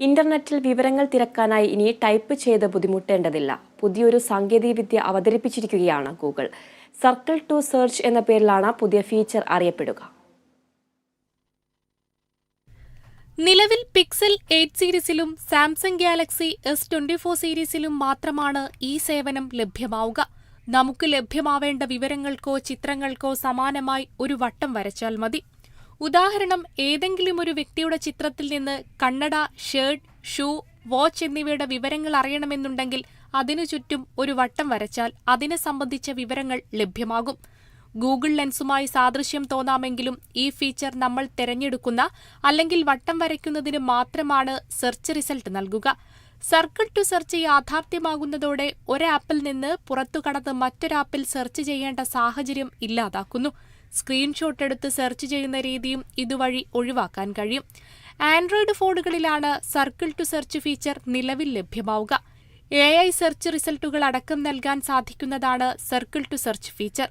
ഇന്റർനെറ്റിൽ വിവരങ്ങൾ തിരക്കാനായി ഇനി ടൈപ്പ് ചെയ്ത് ബുദ്ധിമുട്ടേണ്ടതില്ല. പുതിയൊരു സാങ്കേതികവിദ്യ അവതരിപ്പിച്ചിരിക്കുകയാണ് ഗൂഗിൾ. സർക്കിൾ ടു സെർച്ച് എന്ന പേരിലാണ് പുതിയ ഫീച്ചർ അറിയപ്പെടുക. നിലവിൽ Pixel eight സീരീസിലും Samsung Galaxy S twenty four സീരീസിലും മാത്രമാണ് ഈ സേവനം ലഭ്യമാവുക. നമുക്ക് ലഭ്യമാവേണ്ട വിവരങ്ങൾക്കോ ചിത്രങ്ങൾക്കോ സമാനമായി ഒരു വട്ടം വരച്ചാൽ മതി. ഉദാഹരണം ഏതെങ്കിലും ഒരു വ്യക്തിയുടെ ചിത്രത്തിൽ നിന്ന് കണ്ണട ഷർട്ട് ഷൂ വാച്ച് എന്നിവയുടെ വിവരങ്ങൾ അറിയണമെന്നുണ്ടെങ്കിൽ അതിനു ചുറ്റും ഒരു വട്ടം വരച്ചാൽ അതിനെ സംബന്ധിച്ച വിവരങ്ങൾ ലഭ്യമാകും. ഗൂഗിൾ ലെൻസുമായി സാദൃശ്യം തോന്നാമെങ്കിലും ഈ ഫീച്ചർ നമ്മൾ തിരഞ്ഞെടുക്കുന്ന അല്ലെങ്കിൽ വട്ടം വരയ്ക്കുന്നതിന് മാത്രമാണ് സെർച്ച് റിസൾട്ട് നൽകുക. സർക്കിൾ ടു സെർച്ച് യാഥാർത്ഥ്യമാകുന്നതോടെ ഒരാപ്പിൽ നിന്ന് പുറത്തു കടന്ന് മറ്റൊരാപ്പിൽ സെർച്ച് ചെയ്യേണ്ട സാഹചര്യം ഇല്ലാതാക്കുന്നു. സ്ക്രീൻഷോട്ട് എടുത്ത് സെർച്ച് ചെയ്യുന്ന രീതിയും ഇതുവഴി ഒഴിവാക്കാൻ കഴിയും. ആൻഡ്രോയിഡ് ഫോണുകളിലാണ് സർക്കിൾ ടു സെർച്ച് ഫീച്ചർ നിലവിൽ ലഭ്യമാവുക. എ ഐ സെർച്ച് റിസൾട്ടുകൾ അടക്കം നൽകാൻ സാധിക്കുന്നതാണ് circle to search feature.